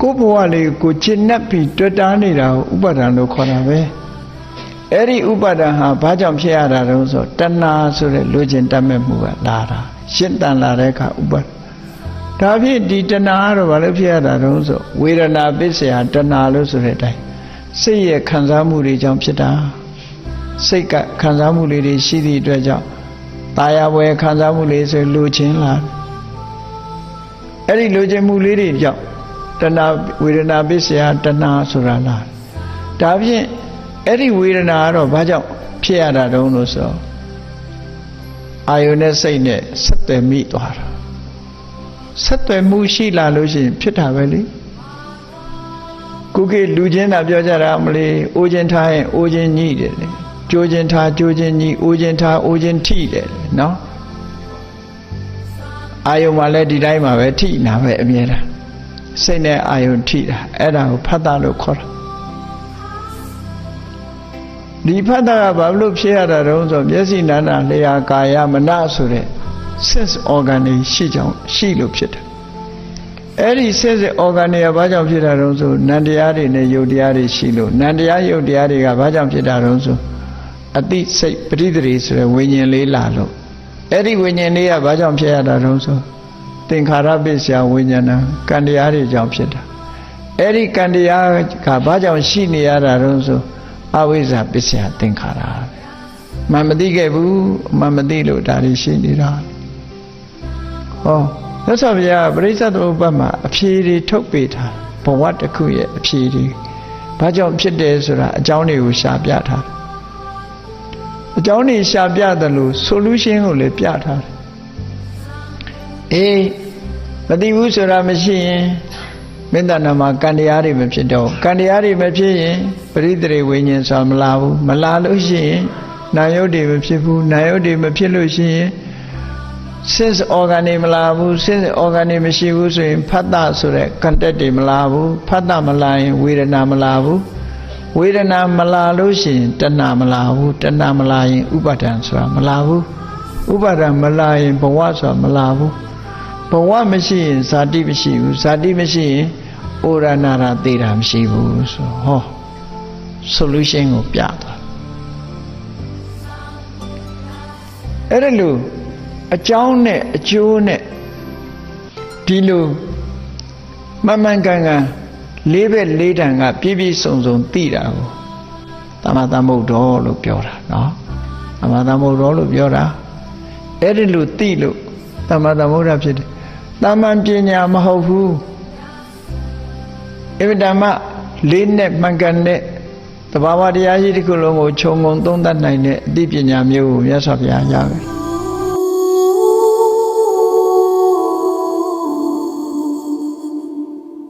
ကိုယ်ဘဝလေးကိုကျင့်납ပြီးတွေ့တာနေတာကိုဥပါဒံလို့ခေါ်တာပဲအဲ့ဒီဥပါဒံဟာဘာကြောင့်ဖြစ်ရတာတုံးဆိုတဏှာဆိုတဲ့လူကျင်တတ်မဲ့မှုကလာတာရှင်းတန်လာတဲ့အခါဥပါဒဒါဖြင့်ဒီတဏှာကတော့ဘာလို့ဖြစ်ရတာတုံးဆိုဝေဒနာပစ္စယတဏှာလို့ဆိုတဲ့အတိုင်းစိတ်ရဲ့ခံစားမှုတွေကြောင့်ဖြစ်တာစိတ်ကခံစားမှုလေးတွေရှိသည့်အတွက်ကြောင့်ตายဝယ်ခံစားမှုလေးဆိုလူချင်းလာတယ်အဲ့ဒီလူချင်းမှုလေးတွေကြောင့် တဏှာဝေဒနာပစ္စယတဏှာဆိုတာလားဒါဖြင့်အဲ့ဒီဝေဒနာကတော့ဘာကြောင့်ဖြစ်ရတာတုံးလို့ဆိုအာယုန်နဲ့စိတ်နဲ့ဆက်သွယ်မိသွားတာဆက်သွယ်မှုရှိလာလို့ရှိရင်ဖြစ်တာပဲလေကုကေလူချင်းတာပြောကြတာမလေးအိုးချင်းထားရင်အိုးချင်းညှိတယ်လေကြိုးချင်းထားကြိုးချင်းညှိအိုးချင်းထားအိုးချင်းထိတယ်လေနော်အာယုန်မှာလည်းဒီတိုင်းမှာပဲထိနာပဲအမြဲတမ်း စိတ်နဲ့အာယုန်ထိတာအဲ့ဒါကိုဖတ်တာလို့ခေါ်တာဒီဖတ်တာကဘာလို့ဖြစ်ရတာတုံးဆိုမျက်စိနာနာလျာကာယမနဆိုတဲ့ sense organ တွေရှိကြောင်းရှိလို့ဖြစ်တယ်အဲ့ဒီ sense organ တွေကဘာကြောင့်ဖြစ်တာတုံးဆိုနန္တရားတွေနဲ့ယုတ်တရားတွေရှိလို့နန္တရားယုတ်တရားတွေကဘာကြောင့်ဖြစ်တာတုံးဆိုအတိစိတ်ပရိသေရီဆိုတဲ့ဝိညာဉ်လေးလာလို့အဲ့ဒီဝိညာဉ်လေးကဘာကြောင့်ဖြစ်ရတာတုံးဆို သင်္ခါရပစ္စယဝိညာဏကံတရားတွေကြောင့်ဖြစ်တာအဲ့ဒီကံတရားကဘာကြောင့်ရှိနေရတာတုံးဆိုအဝိဇ္ဇာပစ္စယသင်္ခါရမမသိခဲ့ဘူးမမသိလို့ဒါတွေရှိနေတာဟောမြတ်စွာဘုရားပရိစ္ဆေသမုပ္ပါမှာအဖြေတွေထုတ်ပေးထားဘဝတစ်ခုရဲ့အဖြေတွေဘာကြောင့်ဖြစ်တယ်ဆိုတာအကြောင်းတွေကိုရှာပြထားတယ်အကြောင်းတွေရှာပြတယ်လို့ solution ကိုလည်းပြထားတယ် အေးမသိဘူးဆိုတာမရှိရင်မေတ္တာနာမှာကံတရားတွေမဖြစ်တော့ကံတရားတွေမဖြစ်ရင်ပရိသေဝိညာဉ်ဆိုတာမလာဘူးမလာလို့ရှိရင်နာယုတ်တွေမဖြစ်ဘူးနာယုတ်တွေမဖြစ်လို့ရှိရင် sense organ တွေမလာဘူး sense organ တွေမရှိဘူးဆိုရင်ဖတ်တာဆိုတဲ့ contact တွေမလာဘူးဖတ်တာမလာရင်ဝေဒနာမလာဘူးဝေဒနာမလာလို့ရှိရင်တဏှာမလာဘူးတဏှာမလာရင်ဥပါဒံဆိုတာမလာဘူးဥပါဒံမလာရင်ဘဝဆိုတာမလာဘူး ဘဝမရှိရင်ဇာတိမရှိဘူးဇာတိမရှိရင်ဩရဏရာသေတာမရှိဘူးဆိုဟော solution ကိုပြသွားအဲ့ဒါလို့အကြောင်းနဲ့အကျိုးနဲ့ဒီလိုမမှန်ကန်ကန်လေးဘက်လေးတန်ကပြည့်ပြည့်စုံစုံသိတာကိုသမသမုဒ္ဒောလို့ပြောတာနော်သမသမုဒ္ဒောလို့ပြောတာအဲ့ဒီလိုသိလို့သမသမုဒ္ဒဖြစ်တယ် တမန်ပညာမဟုတ်ဘူးအဗဓမ္မလေးနဲ့မှန်ကန်တဲ့တဘာဝတရားကြီးတစ်ခုလုံးကိုခြုံငုံသုံးသပ်နိုင်တဲ့အသိပညာမျိုးကိုမြတ်စွာဘုရားရပြီ